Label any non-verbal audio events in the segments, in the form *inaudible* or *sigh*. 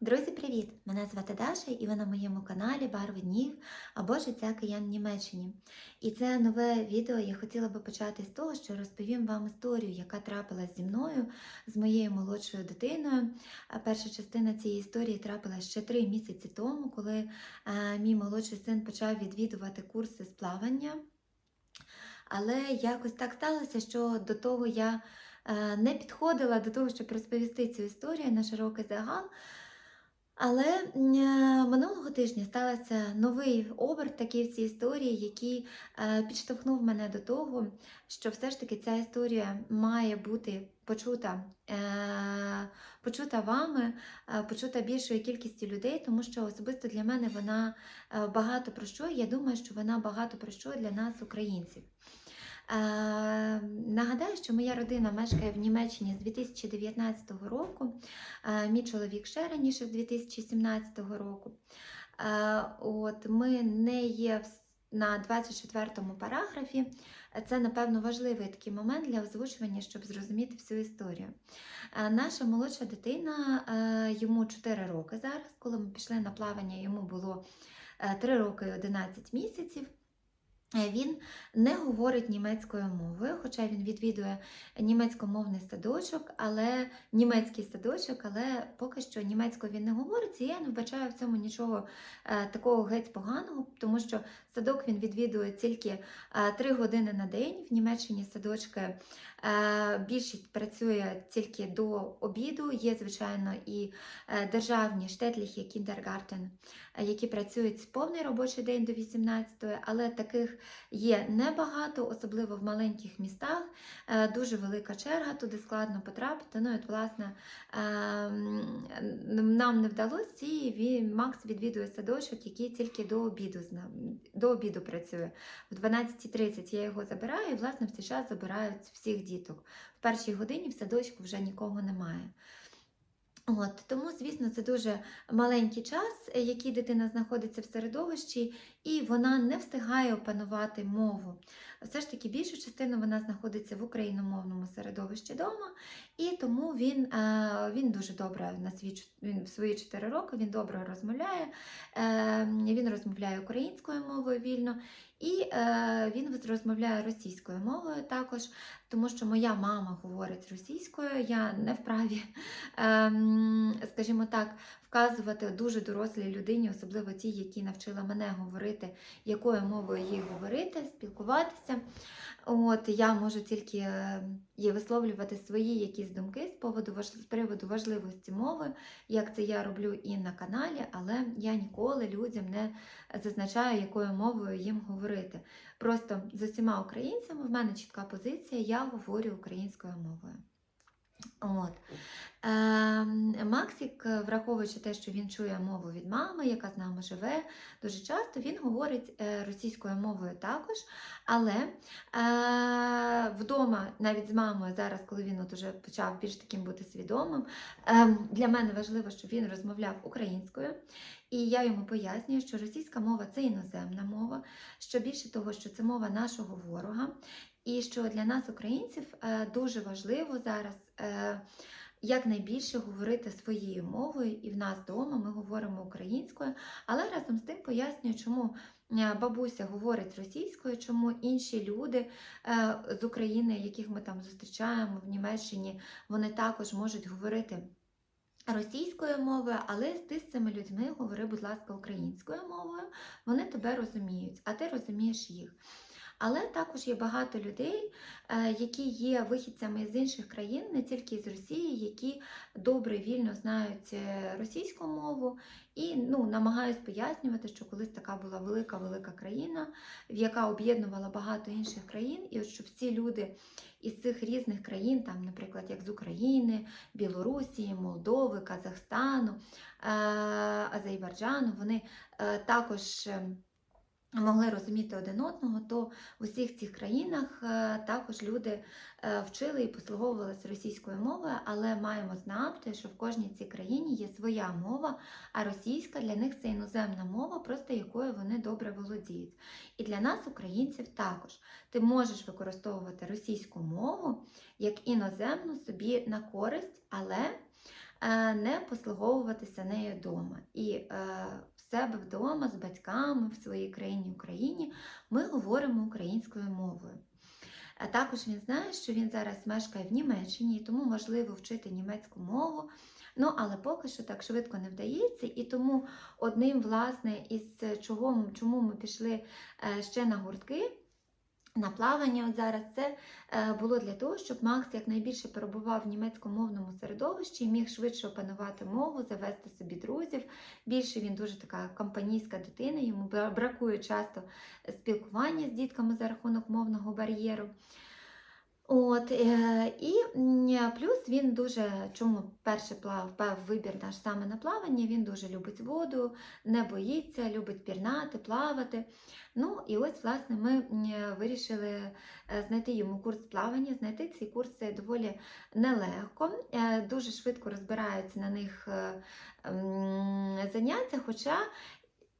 Друзі, привіт! Мене звати Даша, і ви на моєму каналі Барви днів або життя киян в Німеччині. І це нове відео я хотіла би почати з того, що розповім вам історію, яка трапилась зі мною, з моєю молодшою дитиною. Перша частина цієї історії трапилась ще три місяці тому, коли е, мій молодший син почав відвідувати курси з плавання. Але якось так сталося, що до того я е, не підходила до того, щоб розповісти цю історію на широкий загал. Але е, минулого тижня стався новий оберт такий в цій історії, який е, підштовхнув мене до того, що все ж таки ця історія має бути почута, е, почута вами, почута більшою кількістю людей, тому що особисто для мене вона багато про що. Я думаю, що вона багато про що для нас, українців. Е, нагадаю, що моя родина мешкає в Німеччині з 2019 року. Е, мій чоловік ще раніше з 2017 року. Е, от ми не є на 24-му параграфі. Це, напевно, важливий такий момент для озвучування, щоб зрозуміти всю історію. Е, Наша молодша дитина, е, йому 4 роки зараз. Коли ми пішли на плавання, йому було 3 роки і 11 місяців. Е, Він не говорить німецькою мовою, хоча він відвідує німецькомовний садочок, але німецький садочок, але поки що німецькою він не говорить, і я не вбачаю в цьому нічого е, такого геть поганого, тому що садок він відвідує тільки е, 3 години на день. В Німеччині садочки е, більшість працює тільки до обіду. Є, звичайно, і е, державні штетліхи кіндергартен, е, які працюють повний робочий день до 18-ї, але таких є небагато, особливо в маленьких містах. Е, Дуже велика черга, туди складно потрапити. Ну, от, власне, нам не вдалося, і Макс відвідує садочок, який тільки до обіду, до обіду працює. В 12.30 я його забираю, і, власне, в цей час забирають всіх діток. В першій годині в садочку вже нікого немає. От, тому, звісно, це дуже маленький час, який дитина знаходиться в середовищі, і вона не встигає опанувати мову. Все ж таки, більшу частину вона знаходиться в україномовному середовищі вдома, і тому він, е, він дуже добре на свій, він в свої 4 роки він добре розмовляє. Е, Він розмовляє українською мовою вільно, і е, він розмовляє російською мовою також, тому що моя мама говорить російською, я не вправі, *laughs* е, скажімо так, вказувати дуже дорослій людині, особливо тій, які навчила мене говорити, якою мовою їй говорити, спілкуватися. От я можу тільки їй висловлювати свої якісь думки з поводу з приводу важливості мови, як це я роблю і на каналі, але я ніколи людям не зазначаю, якою мовою їм говорити. Просто з усіма українцями в мене чітка позиція, я говорю українською мовою. От. Ем, Максик, е, враховуючи те, що він чує мову від мами, яка з нами живе, дуже часто він говорить е, російською мовою також. Але е, вдома, навіть з мамою, зараз, коли він от уже почав більш таким бути свідомим, е, для мене важливо, щоб він розмовляв українською. І я йому пояснюю, що російська мова це іноземна мова, що більше того, що це мова нашого ворога, і що для нас, українців, е, дуже важливо зараз. е, Якнайбільше говорити своєю мовою, і в нас вдома ми говоримо українською, але разом з тим пояснюю, чому е, бабуся говорить російською, чому інші люди з України, яких ми там зустрічаємо в Німеччині, вони також можуть говорити російською мовою, але ти з цими людьми говори, будь ласка, українською мовою, вони тебе розуміють, а ти розумієш їх. Але також є багато людей, е, які є вихідцями з інших країн, не тільки з Росії, які добре вільно знають е, російську мову і ну, намагаюсь пояснювати, що колись така була велика-велика країна, в яка об'єднувала багато інших країн, і от щоб ці люди із цих різних країн, там, наприклад, як з України, Білорусі, Молдови, Казахстану, е, Азербайджану, вони також. Могли розуміти один одного, то в усіх цих країнах е, також люди е, вчили і послуговувалися російською мовою, але маємо знати, що в кожній цій країні є своя мова, а російська для них це іноземна мова, просто якою вони добре володіють. І для нас, українців, також ти можеш використовувати російську мову як іноземну собі на користь, але е, не послуговуватися нею вдома. І себе вдома з батьками в своїй країні Україні ми говоримо українською мовою. А також він знає, що він зараз мешкає в Німеччині, і тому важливо вчити німецьку мову. Ну, але поки що так швидко не вдається, і тому одним, власне, із чого, чому ми пішли е, ще на гуртки, на плавання от зараз це е, було для того, щоб Макс якнайбільше перебував в німецькомовному середовищі, міг швидше опанувати мову, завести собі друзів. Більше він дуже така компанійська дитина, йому бракує часто спілкування з дітками за рахунок мовного бар'єру. От, е, і плюс він дуже, чому перший плав, вибір наш саме на плавання, він дуже любить воду, не боїться, любить пірнати, плавати. Ну і ось, власне, ми вирішили е, знайти йому курс плавання. Знайти цей курс це доволі нелегко, е, дуже швидко розбираються на них е, заняття, хоча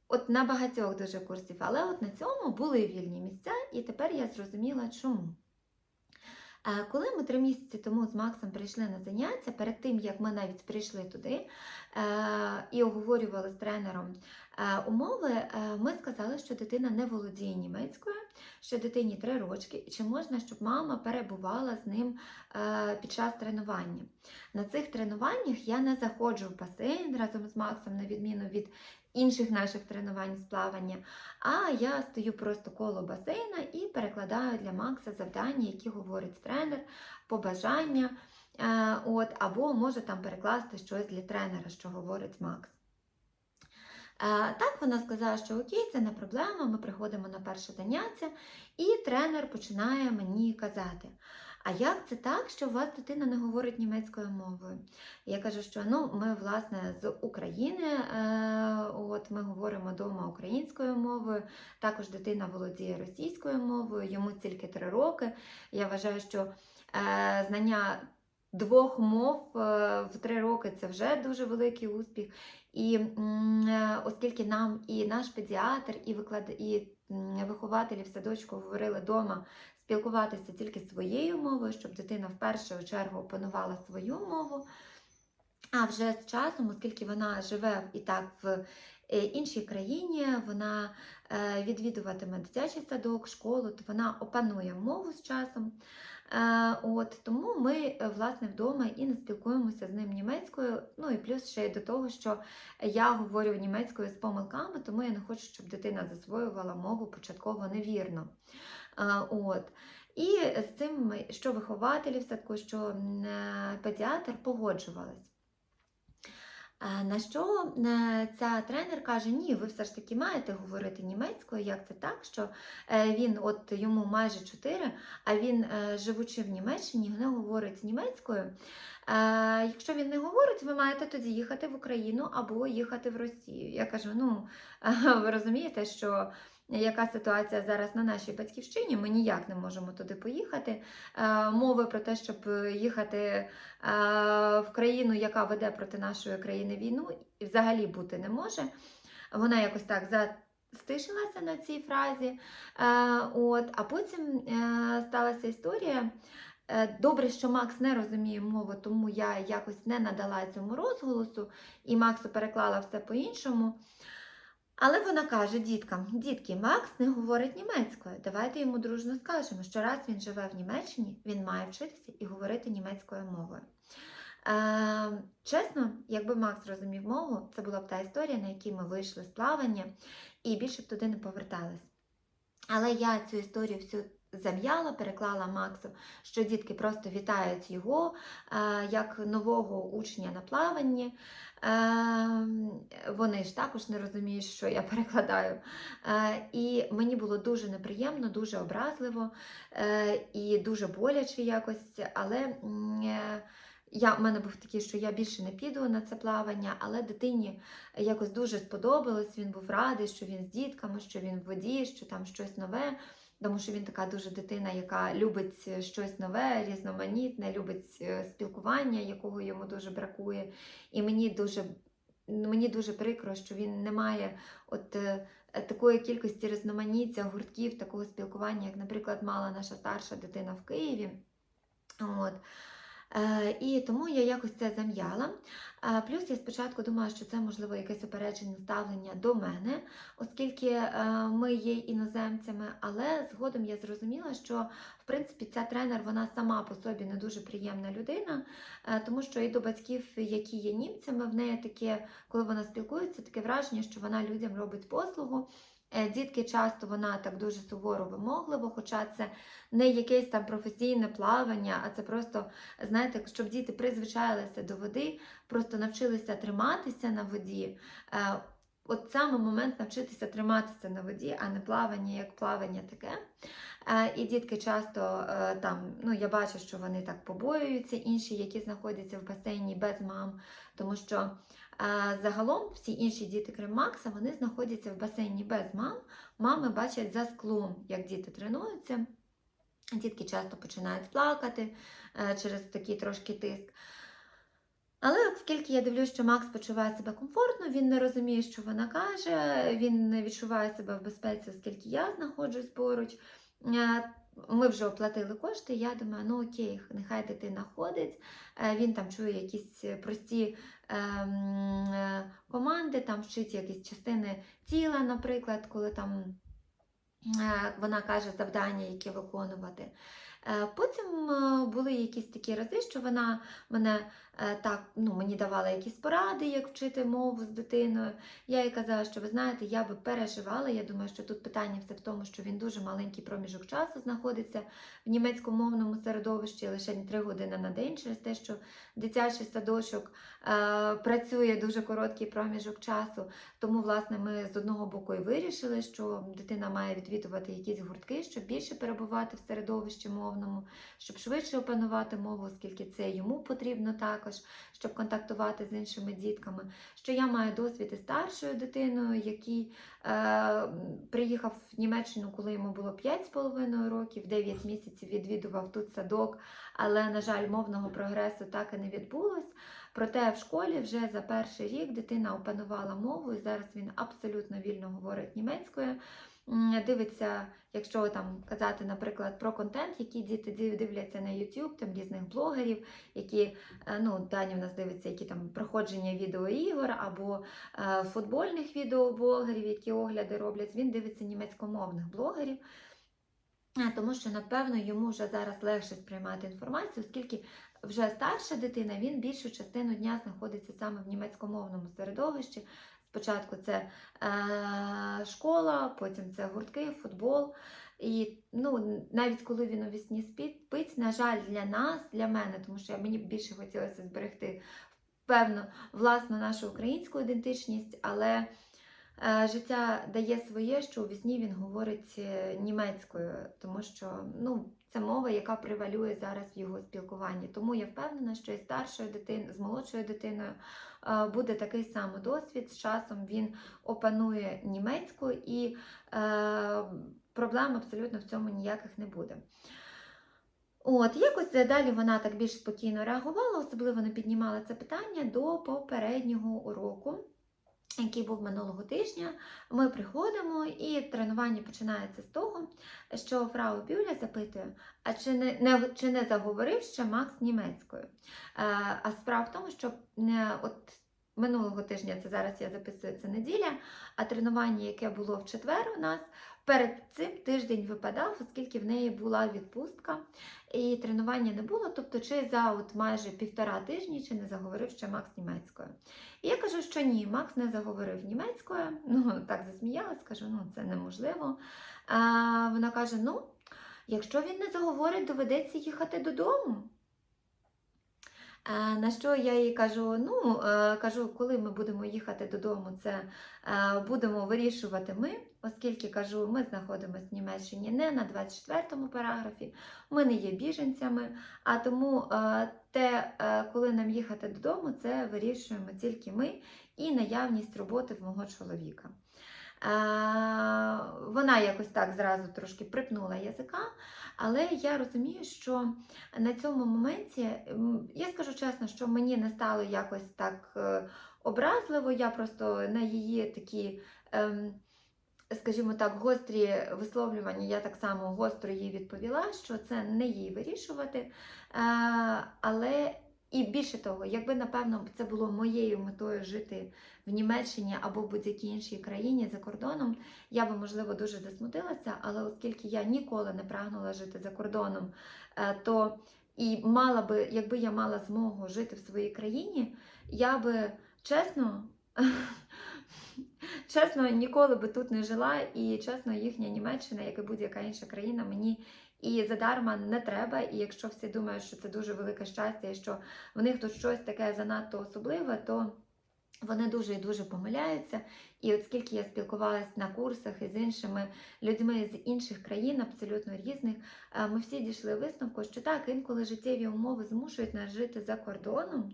от на багатьох дуже курсів, але от на цьому були вільні місця, і тепер я зрозуміла, чому. Е, Коли ми три місяці тому з Максом прийшли на заняття, перед тим як ми навіть прийшли туди е, і оговорювали з тренером е, умови, ми сказали, що дитина не володіє німецькою, що дитині три рочки, і чи можна, щоб мама перебувала з ним під час тренування. На цих тренуваннях я не заходжу в басейн разом з Максом, на відміну від інших наших тренувань з плавання. А я стою просто коло басейна і перекладаю для Макса завдання, які говорить тренер, побажання. е, От, або може там перекласти щось для тренера, що говорить Макс. Е, Так, вона сказала, що окей, це не проблема, ми приходимо на перше заняття, і тренер починає мені казати. А як це так, що у вас дитина не говорить німецькою мовою? Я кажу, що ну, ми, власне, з України, е, ми говоримо вдома українською мовою, також дитина володіє російською мовою, йому тільки три роки. Я вважаю, що е, знання двох мов е, в три роки це вже дуже великий успіх. І е, оскільки нам і наш педіатр, і, виклад... і вихователі в садочку говорили вдома спілкуватися тільки своєю мовою, щоб дитина в першу чергу опанувала свою мову. А вже з часом, оскільки вона живе і так в іншій країні, вона е, відвідуватиме дитячий садок, школу, то вона опанує мову з часом. Е, От, тому ми, е, власне, вдома і не спілкуємося з ним німецькою. Ну і плюс ще й до того, що я говорю німецькою з помилками, тому я не хочу, щоб дитина засвоювала мову початково невірно. Е, От. І з цим, що вихователі в садку, що е, педіатр погоджувались. На що ця тренер каже: ні, ви все ж таки маєте говорити німецькою. Як це так? Що е, він, от йому майже 4, а він, е, живучи в Німеччині, не говорить німецькою. Е, Якщо він не говорить, ви маєте тоді їхати в Україну або їхати в Росію. Я кажу: ну *laughs* ви розумієте, що яка ситуація зараз на нашій батьківщині? Ми ніяк не можемо туди поїхати. Е, Мови про те, щоб їхати е, в країну, яка веде проти нашої країни війну, взагалі бути не може. Вона якось так застишилася на цій фразі. Е, От, а потім сталася історія. Добре, що Макс не розуміє мову, тому я якось не надала цьому розголосу, і Максу переклала все по-іншому. Але вона каже діткам: дітки, Макс не говорить німецькою. Давайте йому дружно скажемо, що раз він живе в Німеччині, він має вчитися і говорити німецькою мовою. Е, чесно, якби Макс розумів мову, це була б та історія, на якій ми вийшли з плавання і більше б туди не повертались. Але я цю історію всю зам'яла, переклала Максу, що дітки просто вітають його е, як нового учня на плаванні. Е, вони ж також не розуміють, що я перекладаю. Е, і мені було дуже неприємно, дуже образливо е, і дуже боляче якось. Але е, я, в мене був такий, що я більше не піду на це плавання, але дитині якось дуже сподобалось. Він був радий, що він з дітками, що він в воді, що там щось нове. Тому що він така дуже дитина, яка любить щось нове, різноманітне, любить е, спілкування, якого йому дуже бракує. І мені дуже, мені дуже прикро, що він не має от е, такої кількості різноманіття, гуртків, такого спілкування, як, наприклад, мала наша старша дитина в Києві. От. Е, І тому я якось це зам'яла. Е, Плюс я спочатку думала, що це можливо якесь упереджене ставлення до мене, оскільки е, ми є іноземцями, але згодом я зрозуміла, що в принципі ця тренер вона сама по собі не дуже приємна людина, тому що і до батьків, які є німцями, в неї таке, коли вона спілкується, таке враження, що вона людям робить послугу. Е, Дітки часто вона так дуже суворо вимогливо, хоча це не якесь там професійне плавання, а це просто, знаєте, щоб діти призвичайлися до води, просто навчилися триматися на воді. Е, От саме момент навчитися триматися на воді, а не плавання як плавання таке. Е, І дітки часто там, ну я бачу, що вони так побоюються, інші, які знаходяться в басейні без мам, тому що загалом всі інші діти, крім Макса, вони знаходяться в басейні без мам. Мами бачать за склом, як діти тренуються. Дітки часто починають плакати е, через такий трошки тиск. Але оскільки я дивлюсь, що Макс почуває себе комфортно, він не розуміє, що вона каже, він не відчуває себе в безпеці, оскільки я знаходжусь поруч. Е, Ми вже оплатили кошти, я думаю, ну окей, нехай дитина ходить, Е, він там чує якісь прості команди, там вчить якісь частини тіла, наприклад, коли там е, вона каже завдання, які виконувати. Е, Потім е, були якісь такі рази, що вона мене е, так, ну, мені давала якісь поради, як вчити мову з дитиною. Я їй казала, що ви знаєте, я би переживала. Я думаю, що тут питання все в тому, що він дуже маленький проміжок часу знаходиться в німецькомовному середовищі лише 3 години на день, через те, що дитячий садочок е, працює дуже короткий проміжок часу. Тому, власне, ми з одного боку і вирішили, що дитина має відвідувати якісь гуртки, щоб більше перебувати в середовищі мовному, щоб швидше опанувати мову, оскільки це йому потрібно також, щоб контактувати з іншими дітками. Що я маю досвід із старшою дитиною, який е, приїхав в Німеччину, коли йому було 5,5 років, 9 місяців відвідував тут садок, але, на жаль, мовного прогресу так і не відбулось. Проте в школі вже за перший рік дитина опанувала мову, і зараз він абсолютно вільно говорить німецькою. Дивиться, якщо там казати, наприклад, про контент, який діти дивляться на YouTube, там різних блогерів, які е, ну, Дані в нас дивиться, які там проходження відеоігор або е, футбольних відеоблогерів, які огляди роблять. Він дивиться німецькомовних блогерів. Е, Тому що, напевно, йому вже зараз легше сприймати інформацію, оскільки вже старша дитина, він більшу частину дня знаходиться саме в німецькомовному середовищі. Спочатку це е, школа, потім це гуртки, футбол. І ну, навіть коли він у вісні спить, на жаль, для нас, для мене, тому що мені більше хотілося зберегти певно власну нашу українську ідентичність, але е, життя дає своє, що у вісні він говорить е, німецькою, тому що ну, це мова, яка превалює зараз в його спілкуванні. Тому я впевнена, що і старшою дитиною, з молодшою дитиною е, буде такий самий досвід. З часом він опанує німецьку і е, проблем абсолютно в цьому ніяких не буде. От, якось далі вона так більш спокійно реагувала, особливо не піднімала це питання до попереднього уроку, який був минулого тижня. Ми приходимо, і тренування починається з того, що фрау Бюля запитує, а чи не, не, чи не заговорив ще Макс німецькою? Е, а справа в тому, що не от минулого тижня, це зараз я записую, це неділя, а тренування, яке було в четвер у нас, перед цим тиждень випадав, оскільки в неї була відпустка, і тренування не було. Тобто, чи за от майже півтора тижні чи не заговорив ще Макс німецькою. І я кажу, що ні, Макс не заговорив німецькою. *laughs* Ну, так засміялась, кажу, ну це неможливо. А, вона каже: ну, якщо він не заговорить, доведеться їхати додому. На що я їй кажу: ну, е, кажу, коли ми будемо їхати додому, це е, будемо вирішувати ми, оскільки кажу, ми знаходимося в Німеччині не на 24-му параграфі, ми не є біженцями, а тому е, те, е, коли нам їхати додому, це вирішуємо тільки ми і наявність роботи в мого чоловіка. Е, Вона якось так зразу трошки припнула язика, але я розумію, що на цьому моменті, я скажу чесно, що мені не стало якось так образливо, я просто на її такі ем, скажімо так, гострі висловлювання, я так само гостро їй відповіла, що це не їй вирішувати. Е, але і більше того, якби напевно це було моєю метою жити в Німеччині або в будь-якій іншій країні за кордоном, я би, можливо, дуже засмутилася, але оскільки я ніколи не прагнула жити за кордоном, е, то і мала би, якби я мала змогу жити в своїй країні, я би чесно. *laughs* Чесно, ніколи би тут не жила, і чесно, їхня Німеччина, як і будь-яка інша країна, мені і задарма не треба. І якщо всі думають, що це дуже велике щастя, і що в них тут щось таке занадто особливе, то вони дуже і дуже помиляються. І от скільки я спілкувалася на курсах із іншими людьми з інших країн, абсолютно різних, е, ми всі дійшли висновку, що так, інколи життєві умови змушують нас жити за кордоном.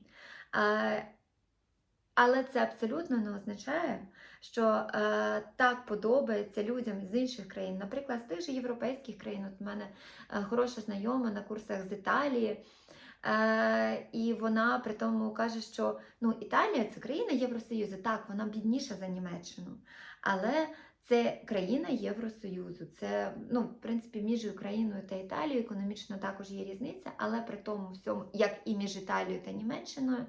Але це абсолютно не означає, що е, так подобається людям з інших країн, наприклад, з тих же європейських країн. От в мене е, хороша знайома на курсах з Італії. Е, і вона при тому каже, що ну, Італія це країна Євросоюзу. Так, вона бідніша за Німеччину, але це країна Євросоюзу. Це, ну, в принципі, між Україною та Італією економічно також є різниця, але при тому всьому, як і між Італією та Німеччиною,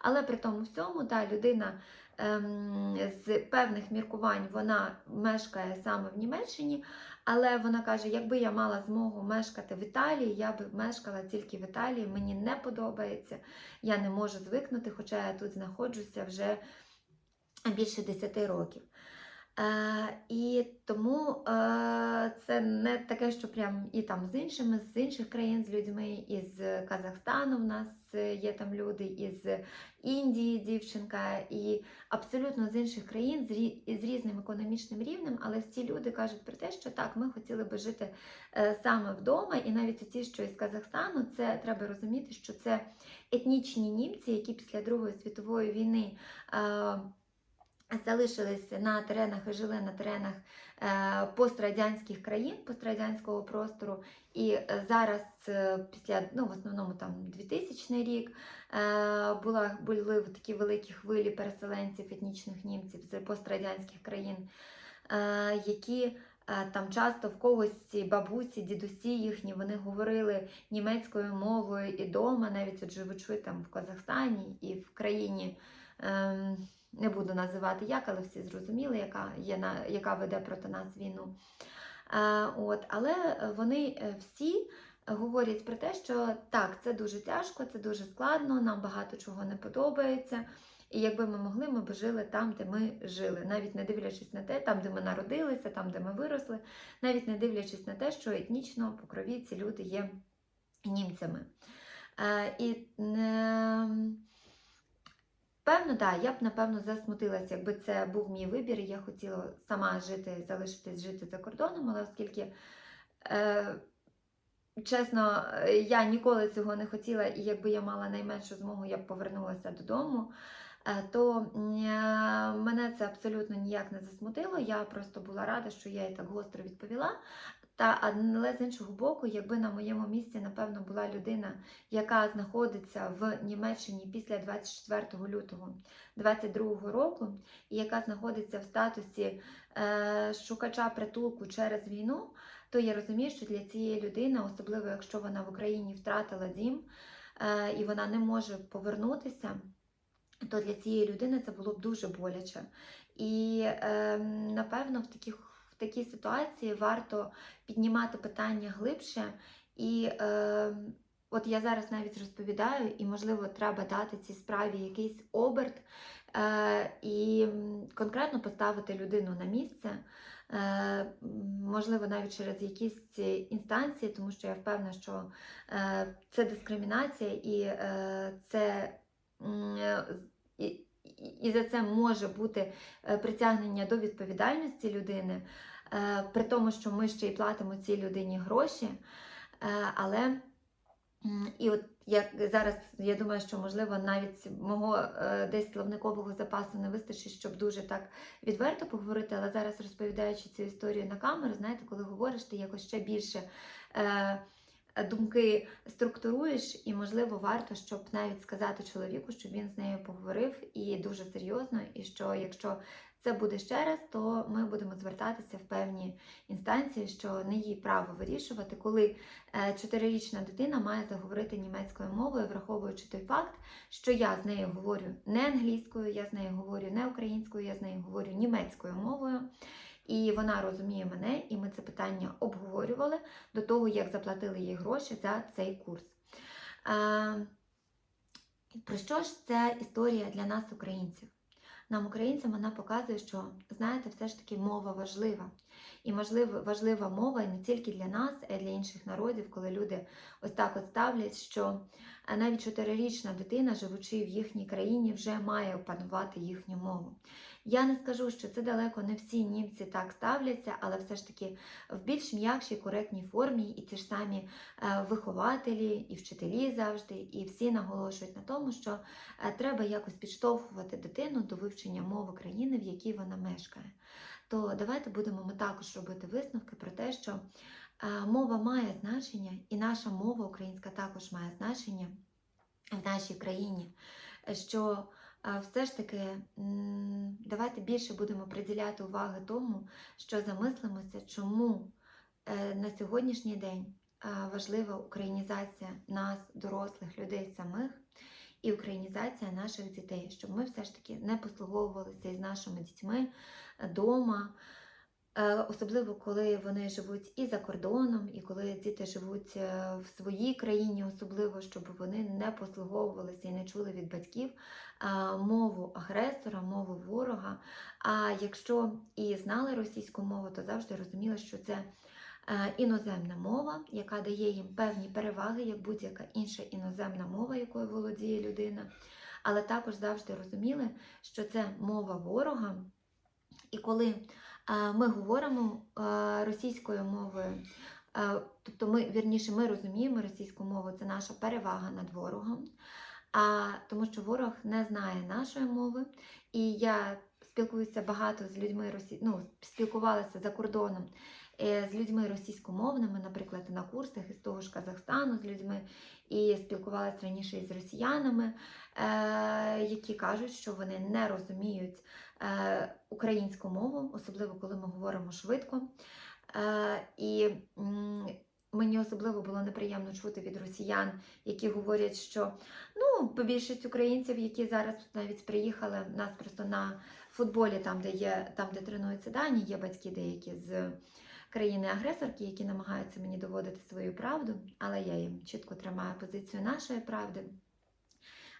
але при тому всьому, та людина ем, з певних міркувань вона мешкає саме в Німеччині. Але вона каже: якби я мала змогу мешкати в Італії, я б мешкала тільки в Італії. Мені не подобається, я не можу звикнути, хоча я тут знаходжуся вже більше 10 років. Е, і тому е, це не таке, що прям і там з іншими, з інших країн, з людьми, із Казахстану в нас є там люди, із Індії дівчинка, і абсолютно з інших країн з, рі- з різним економічним рівнем, але всі люди кажуть про те, що так, ми хотіли би жити е, саме вдома, і навіть ті, що із Казахстану, це треба розуміти, що це етнічні німці, які після Другої світової війни. Залишились на теренах і жили на теренах е, пострадянських країн, пострадянського простору. І е, зараз, е, після ну, в основному там 2000 рік, була, були такі великі хвилі переселенців, етнічних німців з пострадянських країн, які там часто в когось бабусі, дідусі їхні, вони говорили німецькою мовою і дома, навіть от живучи там в Казахстані і в країні. Не буду називати як, але всі зрозуміли, яка, є на, яка веде проти нас війну. Е, от, але вони е, всі говорять про те, що так, це дуже тяжко, це дуже складно, нам багато чого не подобається. І якби ми могли, ми б жили там, де ми жили, навіть не дивлячись на те, там, де ми народилися, там, де ми виросли, навіть не дивлячись на те, що етнічно по крові ці люди є німцями. Е, і е, Певно, так, я б напевно засмутилася, якби це був мій вибір, і я хотіла сама жити, залишитись жити за кордоном, але оскільки, е, чесно, я ніколи цього не хотіла, і якби я мала найменшу змогу, я б повернулася додому, е, то е, мене це абсолютно ніяк не засмутило. Я просто була рада, що я їй так гостро відповіла. Та, але з іншого боку, якби на моєму місці, напевно, була людина, яка знаходиться в Німеччині після 24 лютого 2022 року, і яка знаходиться в статусі е, шукача притулку через війну, то я розумію, що для цієї людини, особливо якщо вона в Україні втратила дім е, і вона не може повернутися, то для цієї людини це було б дуже боляче. І е, напевно в таких такій ситуації варто піднімати питання глибше. І е, от я зараз навіть розповідаю, і, можливо, треба дати цій справі якийсь оберт е, і конкретно поставити людину на місце. Е, можливо, навіть через якісь інстанції, тому що я впевнена, що е, це дискримінація і е, це. І, за це може бути е, притягнення до відповідальності людини, е, при тому, що ми ще й платимо цій людині гроші. Е, Але і от як зараз я думаю, що можливо навіть мого десь словникового запасу не вистачить, щоб дуже так відверто поговорити. Але зараз розповідаючи цю історію на камеру, знаєте, коли говориш, ти якось ще більше. Думки структуруєш, і, можливо, варто, щоб навіть сказати чоловіку, щоб він з нею поговорив і дуже серйозно, і що якщо це буде ще раз, то ми будемо звертатися в певні інстанції, що не її право вирішувати, коли е, чотирирічна дитина має заговорити німецькою мовою, враховуючи той факт, що я з нею говорю не англійською, я з нею говорю не українською, я з нею говорю німецькою мовою. І вона розуміє мене, і ми це питання обговорювали до того, як заплатили їй гроші за цей курс. Е, Про що ж ця історія для нас, українців? Нам, українцям, вона показує, що знаєте, все ж таки мова важлива. І можливо, важлива мова і не тільки для нас, а й для інших народів, коли люди ось так от ставлять, що е, навіть чотирирічна дитина, живучи в їхній країні, вже має опанувати їхню мову. Я не скажу, що це далеко не всі німці так ставляться, але все ж таки в більш м'якшій, коректній формі, і ті ж самі е, вихователі і вчителі завжди, і всі наголошують на тому, що е, треба якось підштовхувати дитину до вивчення мови країни, в якій вона мешкає. То давайте будемо ми також робити висновки про те, що е, мова має значення, і наша мова українська також має значення в нашій країні. Що все ж таки давайте більше будемо приділяти уваги тому, що замислимося, чому е, на сьогоднішній день е, важлива українізація нас, дорослих людей самих, і українізація наших дітей, щоб ми все ж таки не послуговувалися із нашими дітьми вдома. Особливо, коли вони живуть і за кордоном, і коли діти живуть е, в своїй країні, особливо, щоб вони не послуговувалися і не чули від батьків мову агресора, мову ворога. А якщо і знали російську мову, то завжди розуміли, що це е, іноземна мова, яка дає їм певні переваги, як будь-яка інша іноземна мова, якою володіє людина. Але також завжди розуміли, що це мова ворога. І коли ми говоримо російською мовою, тобто ми вірніше ми розуміємо російську мову, це наша перевага над ворогом, а, тому що ворог не знає нашої мови. І я спілкуюся багато з людьми росі... ну, спілкувалася за кордоном е, з людьми російськомовними, наприклад, на курсах із того ж Казахстану з людьми, і спілкувалася раніше із росіянами, е, які кажуть, що вони не розуміють е, українську мову, особливо коли ми говоримо швидко. Е, і мені особливо було неприємно чути від росіян, які говорять, що ну, більшість українців, які зараз навіть приїхали, в нас просто на футболі, там, де є, там, де тренуються дані, є батьки деякі з країни-агресорки, які намагаються мені доводити свою правду, але я їм чітко тримаю позицію нашої правди.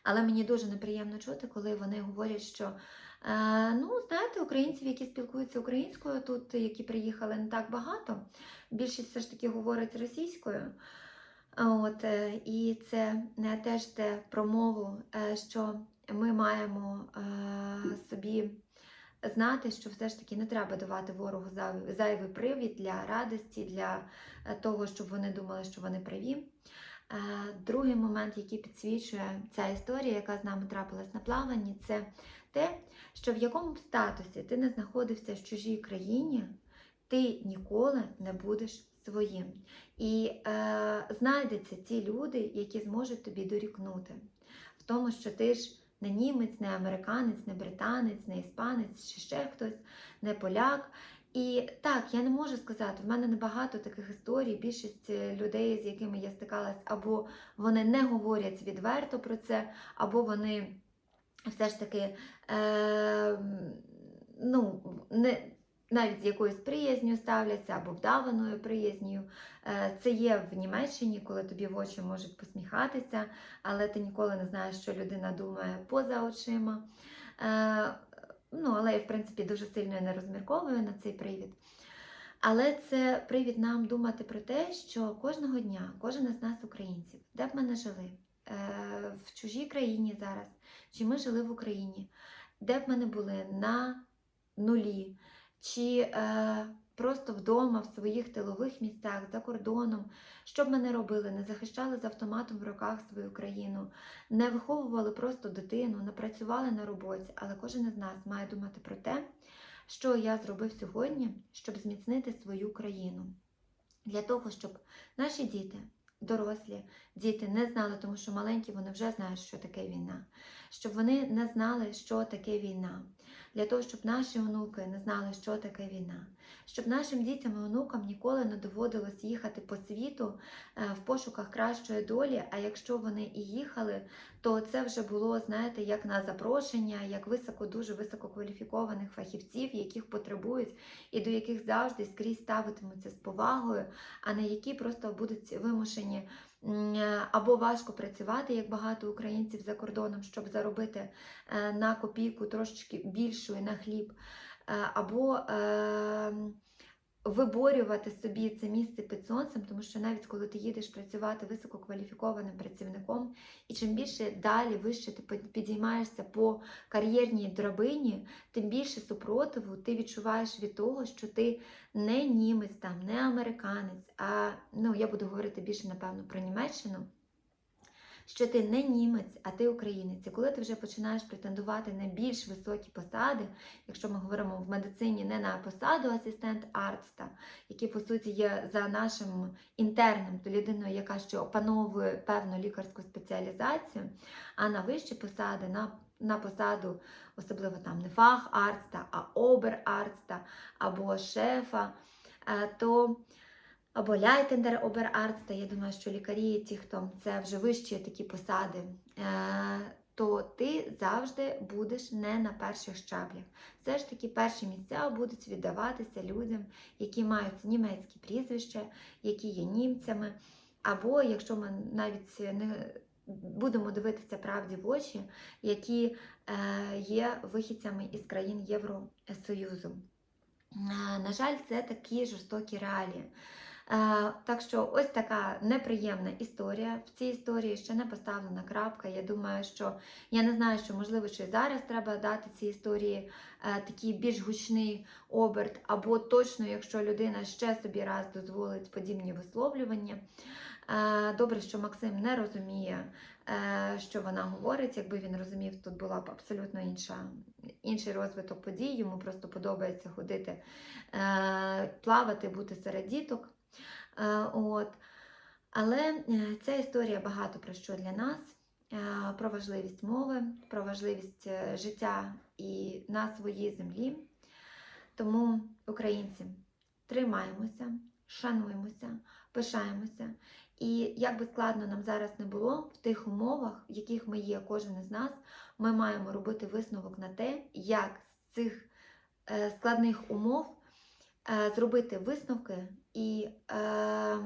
Але мені дуже неприємно чути, коли вони говорять, що ну, знаєте, українців, які спілкуються українською, тут, які приїхали не так багато. Більшість все ж таки говорить російською. От, е, І це е, теж те про мову, е, що ми маємо е, собі знати, що все ж таки не треба давати ворогу зайвий, привід для радості, для е, того, щоб вони думали, що вони праві. Е, Другий момент, який підсвічує ця історія, яка з нами трапилась на плаванні, це те, що в якому б статусі ти не знаходився в чужій країні, ти ніколи не будеш своїм. І е, знайдуться ті люди, які зможуть тобі дорікнути в тому, що ти ж не німець, не американець, не британець, не іспанець, чи ще хтось, не поляк. І так, я не можу сказати, в мене небагато таких історій. Більшість е, людей, з якими я стикалась, або вони не говорять відверто про це, або вони все ж таки е, ну, не, навіть з якоюсь приязнью ставляться, або вдаваною приязнью. Е, це є в Німеччині, коли тобі в очі можуть посміхатися, але ти ніколи не знаєш, що людина думає поза очима. Е, Ну, але я, в принципі, дуже сильно не розмірковую на цей привід. Але це привід нам думати про те, що кожного дня, кожен із нас, українців, де б ми не жили, е, в чужій країні зараз, чи ми жили в Україні, де б ми не були? На нулі, чи е, просто вдома, в своїх тилових місцях, за кордоном, що б ми не робили, не захищали з автоматом в руках свою країну, не виховували просто дитину, не працювали на роботі, але кожен із нас має думати про те, що я зробив сьогодні, щоб зміцнити свою країну. Для того, щоб наші діти дорослі, діти не знали, тому що маленькі вони вже знають, що таке війна, щоб вони не знали, що таке війна. Для того, щоб наші онуки не знали, що таке війна, щоб нашим дітям і онукам ніколи не доводилось їхати по світу е, в пошуках кращої долі. А якщо вони і їхали, то це вже було, знаєте, як на запрошення, як високо, дуже висококваліфікованих фахівців, яких потребують і до яких завжди скрізь ставитимуться з повагою, а не які просто будуть вимушені або важко працювати, як багато українців за кордоном, щоб заробити е, на копійку трошечки більшою на хліб, е, або е, виборювати собі це місце під сонцем, тому що навіть коли ти їдеш працювати висококваліфікованим працівником, і чим більше далі вище ти підіймаєшся по кар'єрній драбині, тим більше супротиву ти відчуваєш від того, що ти не німець, там, не американець, а ну, я буду говорити більше, напевно, про Німеччину. Що ти не німець, а ти українець. І коли ти вже починаєш претендувати на більш високі посади, якщо ми говоримо в медицині не на посаду асистент артста, який по суті є за нашим інтерном, то людиною, яка ще опановує певну лікарську спеціалізацію, а на вищі посади, на, на посаду, особливо там не фах артста, а обер артста або шефа, е, то або ляйтендер оберарста, я думаю, що лікарі, ті, хто це вже вищі такі посади, е, то ти завжди будеш не на перших щаблях. Все ж таки перші місця будуть віддаватися людям, які мають німецькі прізвища, які є німцями, або якщо ми навіть не будемо дивитися правді в очі, які е, є вихідцями із країн Євросоюзу. Е, На жаль, це такі жорстокі реалії. Е, Так що ось така неприємна історія. В цій історії ще не поставлена крапка. Я думаю, що я не знаю, що можливо й зараз треба дати цій історії е, такий більш гучний оберт, або точно, якщо людина ще собі раз дозволить подібні висловлювання. Е, Добре, що Максим не розуміє, що вона говорить. Якби він розумів, тут була б абсолютно інша, інший розвиток подій. Йому просто подобається ходити, плавати, бути серед діток. Е, От. Але е, ця історія багато про що для нас, е, про важливість мови, про важливість життя і на своїй землі. Тому, українці, тримаємося, шануємося, пишаємося. І як би складно нам зараз не було, в тих умовах, в яких ми є, кожен із нас, ми маємо робити висновок на те, як з цих складних умов зробити висновки і е,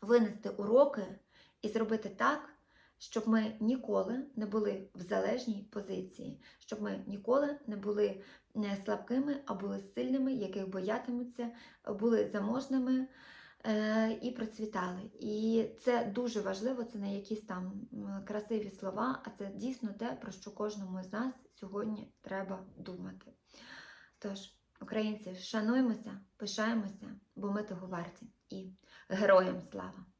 винести уроки, і зробити так, щоб ми ніколи не були в залежній позиції, щоб ми ніколи не були не слабкими, а були сильними, яких боятимуться, були заможними е, і процвітали. І це дуже важливо, це не якісь там красиві слова, а це дійсно те, про що кожному з нас сьогодні треба думати. Тож, українці, шануємося, пишаємося, бо ми того варті. І героям слава!